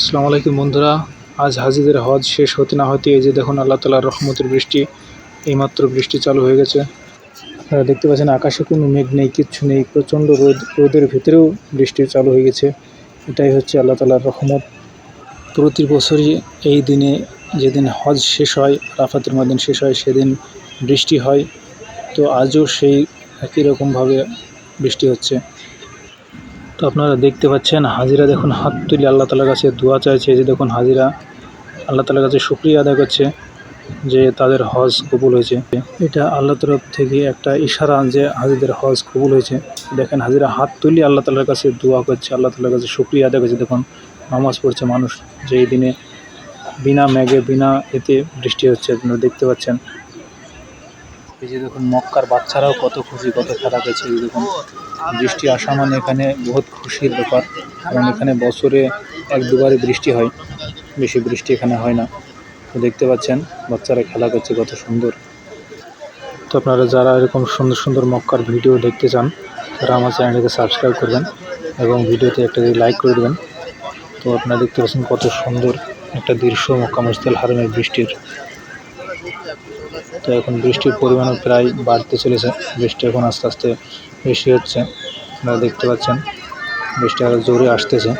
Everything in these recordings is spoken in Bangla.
আসসালামু আলাইকুম বন্ধুরা। আজ হাজিদের হজ শেষ হতে না হতে এই যে দেখুন আল্লাহ তালার রহমতের বৃষ্টি, এইমাত্র বৃষ্টি চালু হয়ে গেছে। আপনারা দেখতে পাচ্ছেন আকাশে কোনো মেঘ নেই, কিচ্ছু নেই, প্রচণ্ড রোদ, রোদের ভিতরেও বৃষ্টি চালু হয়ে গেছে। এটাই হচ্ছে আল্লাহ তালার রহমত। প্রতি বছরই এই দিনে যেদিন হজ শেষ হয় রাফাতের ময়দান শেষ হয়, সেদিন বৃষ্টি হয়। তো আজও সেই একই রকমভাবে বৃষ্টি হচ্ছে। তো আপনারা দেখতে পাচ্ছেন, হাজিরা দেখুন, হাত তুলে আল্লাহ তালার কাছে দোয়া চাইছে। যে দেখুন, হাজিরা আল্লাহ তালার কাছে শুক্রিয়া আদায় করছে যে তাদের হজ কবুল হয়েছে। এটা আল্লাহ তরফ থেকে একটা ইশারা যে হাজিদের হজ কবুল হয়েছে। দেখেন, হাজিরা হাত তুলে আল্লাহ তালার কাছে দোয়া করছে, আল্লাহ তালার কাছে শুক্রিয়া আদায় করছে। দেখুন, নামাজ পড়ছে মানুষ যে এই দিনে বিনা মেঘে, বিনা এতে বৃষ্টি হচ্ছে, আপনারা দেখতে পাচ্ছেন। এই যে দেখুন, মক্কার বাচ্চারাও কত খুশি, কত খেলা করছে এই দেখুন, বৃষ্টি আসা মানে এখানে বহুত খুশির ব্যাপার, কারণ এখানে বছরে এক দুবারই বৃষ্টি হয়, বেশি বৃষ্টি এখানে হয় না। তো দেখতে পাচ্ছেন, বাচ্চারা খেলা করছে, কত সুন্দর। তো আপনারা যারা এরকম সুন্দর সুন্দর মক্কার ভিডিও দেখতে চান, তারা আমার চ্যানেলটাকে সাবস্ক্রাইব করবেন এবং ভিডিওতে একটা লাইক করে দেবেন। তো আপনারা দেখতে পাচ্ছেন কত সুন্দর একটা দৃশ্য মক্কা মসজিদ হারমের বৃষ্টির। তো এখন বৃষ্টির পরিমাণও প্রায় বাড়তে চলেছে। বৃষ্টি এখন আস্তে আস্তে বেশি হচ্ছে। আপনারা দেখতে পাচ্ছেন, বৃষ্টি আরও জোরে আসতেছে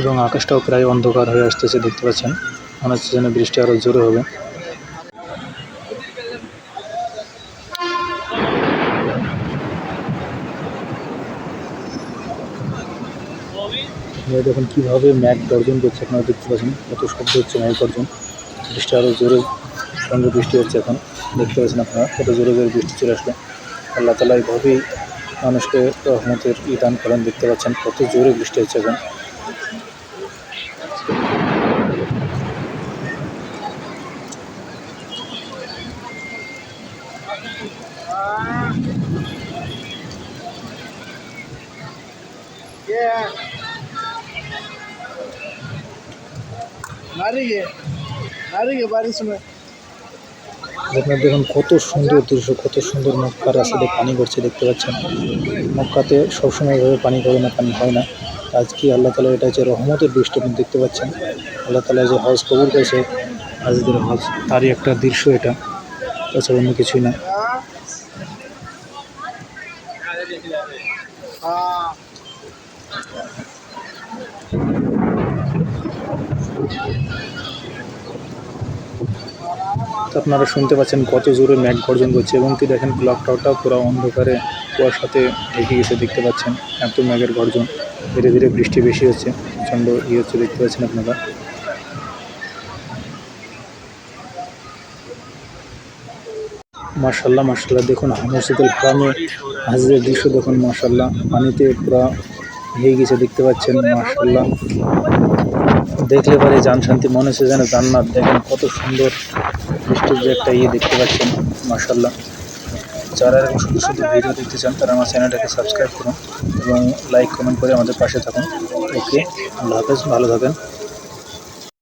এবং আকাশটাও প্রায় অন্ধকার হয়ে আসতেছে, দেখতে পাচ্ছেন। মনে হচ্ছে যেন বৃষ্টি আরও জোরে হবে। দেখুন কীভাবে ম্যাঘ গর্জন করছে, আপনারা দেখতে পাচ্ছেন, কত শব্দ হচ্ছে ম্যাঘ গর্জন বৃষ্টি আরও জোরে সঙ্গে বৃষ্টি হচ্ছে এখন দেখতে পাচ্ছেন আপনারা কত জোরে জোরে বৃষ্টি চলে আসলো আল্লাহ তালা এইভাবেই মানুষকে রহমতের ই দান করেন দেখতে পাচ্ছেন কত জোরে বৃষ্টি হচ্ছে এখন नारी है नारी है बारिश में আপনার দেখুন কত সুন্দর দৃশ্য, কত সুন্দর মক্কার রাস্তাতে পানি পড়ছে, দেখতে পাচ্ছেন। মক্কাতে সবসময় এভাবে পানি পড়ে না, পানি হয় না। আজকে আল্লাহ তালা এটা হচ্ছে রহমতের বৃষ্টি আপনি দেখতে পাচ্ছেন। আল্লাহ তালা যে হজ কবুল করেছে আজকের হজ, তারই একটা দৃশ্য এটা। তাছাড়া অন্য কিছুই না। हाँ তো আপনারা শুনতে পাচ্ছেন কত জোরে ম্যাঘ গর্জন করছে এবং কি দেখেন ক্লক টাওয়ারটাও পুরো অন্ধকারে কুয়াশাতে ঢেকে গেছে, দেখতে পাচ্ছেন এত ম্যাঘের গর্জন। ধীরে ধীরে বৃষ্টি বেশি হচ্ছে, প্রচণ্ড ইয়ে হচ্ছে, দেখতে পাচ্ছেন আপনারা। মার্শাল্লাহ মার্শাল্লাহ দেখুন মসজিদুল হারামে হাজিদের দৃশ্য দেখুন মার্শাল্লাহ পানিতে পুরো হয়ে গেছে দেখতে পাচ্ছেন মার্শাল্লাহ দেখলে পরে যান শান্তি, মনে হচ্ছে যেন জান্নাত। দেখেন কত সুন্দর বৃষ্টির যে একটা ইয়ে দেখতে পাচ্ছেন মার্শাল্লাহ যারা এরকম সুন্দর সুন্দর ভিডিও দেখতে চান, তারা আমার চ্যানেলটাকে সাবস্ক্রাইব করুন এবং লাইক কমেন্ট করে আমাদের পাশে থাকুন। ওকে আল্লাহ হাফেজ, ভালো থাকেন।